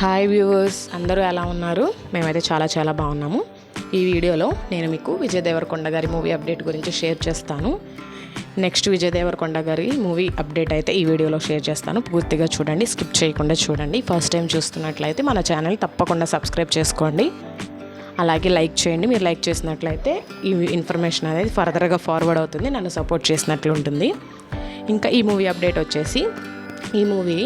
Hi viewers అందరూ ఎలా ఉన్నారు? మేమైతే చాలా చాలా బాగున్నాము. ఈ వీడియోలో నేను మీకు విజయ్ దేవరకొండ గారి మూవీ అప్డేట్ గురించి షేర్ చేస్తాను. నెక్స్ట్ విజయ్ దేవరకొండ గారి మూవీ అప్డేట్ అయితే ఈ వీడియోలో షేర్ చేస్తాను. పూర్తిగా చూడండి స్కిప్ చేయకుండా చూడండి. ఫస్ట్ టైం చూస్తున్నట్లయితే మన ఛానల్ తప్పకుండా సబ్స్క్రైబ్ చేసుకోండి. అలాగే లైక్ చేయండి. మీరు లైక్ చేసినట్లయితే ఈ ఇన్ఫర్మేషన్ అనేది ఫర్దర్గా ఫార్వర్డ్ అవుతుంది నన్ను సపోర్ట్ చేసినట్లు ఉంటుంది. ఇంకా ఈ మూవీ అప్డేట్ వచ్చేసి ఈ మూవీ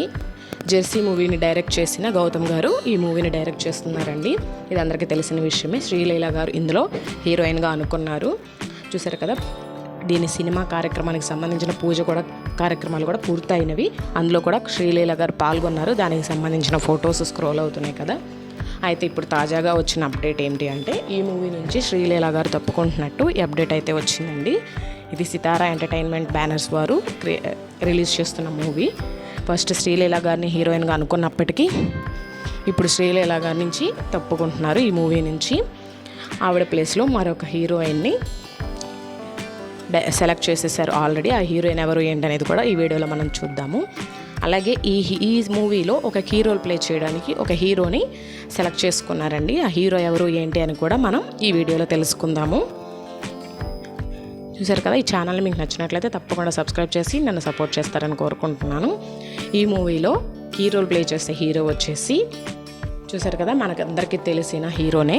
జెర్సీ మూవీని డైరెక్ట్ చేసిన గౌతమ్ గారు ఈ మూవీని డైరెక్ట్ చేస్తున్నారండి. ఇది అందరికీ తెలిసిన విషయమే. శ్రీలీల గారు ఇందులో హీరోయిన్గా అనుకున్నారు. చూసారు కదా? దీని సినిమా కార్యక్రమానికి సంబంధించిన పూజ కూడా కార్యక్రమాలు కూడా పూర్తయినవి. అందులో కూడా శ్రీలీల గారు పాల్గొన్నారు. దానికి సంబంధించిన ఫొటోస్ స్క్రోల్ అవుతున్నాయి కదా? అయితే ఇప్పుడు తాజాగా వచ్చిన అప్డేట్ ఏంటి అంటే ఈ మూవీ నుంచి శ్రీలీల గారు తప్పుకుంటున్నట్టు ఈ అప్డేట్ అయితే వచ్చిందండి. ఇది సితారా ఎంటర్టైన్మెంట్ బ్యానర్స్ వారు క్రి- రిలీజ్ చేస్తున్న మూవీ. ఫస్ట్ శ్రీలీల గారిని హీరోయిన్గా అనుకున్నప్పటికీ ఇప్పుడు శ్రీలీల గారి నుంచి తప్పుకుంటున్నారు ఈ మూవీ నుంచి. ఆవిడ ప్లేస్లో మరొక హీరోయిన్ని సెలెక్ట్ చేసేసారు ఆల్రెడీ. ఆ హీరోయిన్ ఎవరు ఏంటి అనేది కూడా ఈ వీడియోలో మనం చూద్దాము. అలాగే ఈ హీ- ఈ మూవీలో ఒక కీ రోల్ ప్లే చేయడానికి ఒక హీరోని సెలెక్ట్ చేసుకున్నారండి. ఆ హీరో ఎవరు ఏంటి అని కూడా మనం ఈ వీడియోలో తెలుసుకుందాము. చూసారు కదా ఈ ఛానల్ మీకు నచ్చినట్లయితే తప్పకుండా సబ్స్క్రైబ్ చేసి నన్ను సపోర్ట్ చేస్తారని కోరుకుంటున్నాను. ఈ మూవీలో కీ రోల్ ప్లే చేసే హీరో వచ్చేసి చూసారు కదా మనకందరికీ తెలిసిన హీరోనే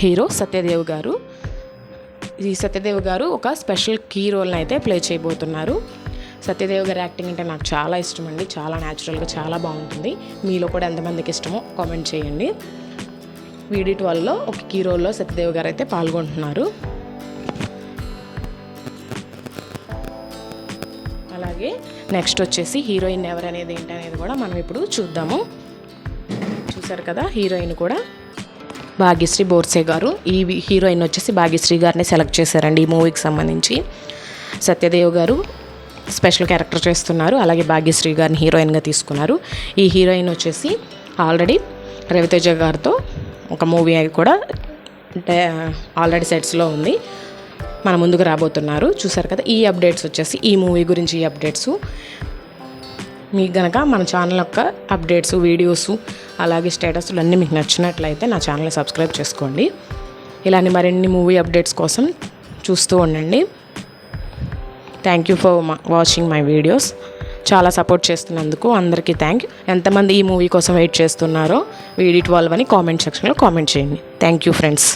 హీరో సత్యదేవ్ గారు. ఈ సత్యదేవ్ గారు ఒక స్పెషల్ కీ రోల్ని అయితే ప్లే చేయబోతున్నారు. సత్యదేవ్ గారి యాక్టింగ్ అంటే నాకు చాలా ఇష్టం అండి చాలా న్యాచురల్గా చాలా బాగుంటుంది. మీలో కూడా ఎంతమందికి ఇష్టమో కామెంట్ చేయండి. వీడి ట్వెల్వ్లో ఒక కీ రోల్లో సత్యదేవ్ గారు అయితే పాల్గొంటున్నారు. అలాగే నెక్స్ట్ వచ్చేసి హీరోయిన్ ఎవరనేది ఏంటి అనేది కూడా మనం ఇప్పుడు చూద్దాము. చూసారు కదా హీరోయిన్ కూడా భాగ్యశ్రీ బోర్సే గారు. ఈ హీరోయిన్ వచ్చేసి భాగ్యశ్రీ గారిని సెలెక్ట్ చేశారండి ఈ మూవీకి సంబంధించి. సత్యదేవ్ గారు స్పెషల్ క్యారెక్టర్ చేస్తున్నారు అలాగే భాగ్యశ్రీ గారిని హీరోయిన్గా తీసుకున్నారు. ఈ హీరోయిన్ వచ్చేసి ఆల్రెడీ రవితేజ గారితో ఒక మూవీ కూడా అంటే ఆల్రెడీ సెట్స్లో ఉంది. మన ముందుకు రాబోతున్నారు. చూసారు కదా ఈ అప్డేట్స్ వచ్చేసి ఈ మూవీ గురించి ఈ అప్డేట్స్. మీకు గనక మన ఛానల్ యొక్క అప్డేట్స్ వీడియోస్ అలాగే స్టేటస్లు అన్నీ మీకు నచ్చినట్లయితే నా ఛానల్ని సబ్స్క్రైబ్ చేసుకోండి. ఇలాంటి మరిన్ని మూవీ అప్డేట్స్ కోసం చూస్తూ ఉండండి. Thank you for watching my videos చాలా సపోర్ట్ చేస్తున్నందుకు అందరికీ థ్యాంక్ యూ ఎంతమంది ఈ మూవీ కోసం వెయిట్ చేస్తున్నారో వీడి ట్వెల్వ్ అని కామెంట్ సెక్షన్లో కామెంట్ చేయండి. Thank you friends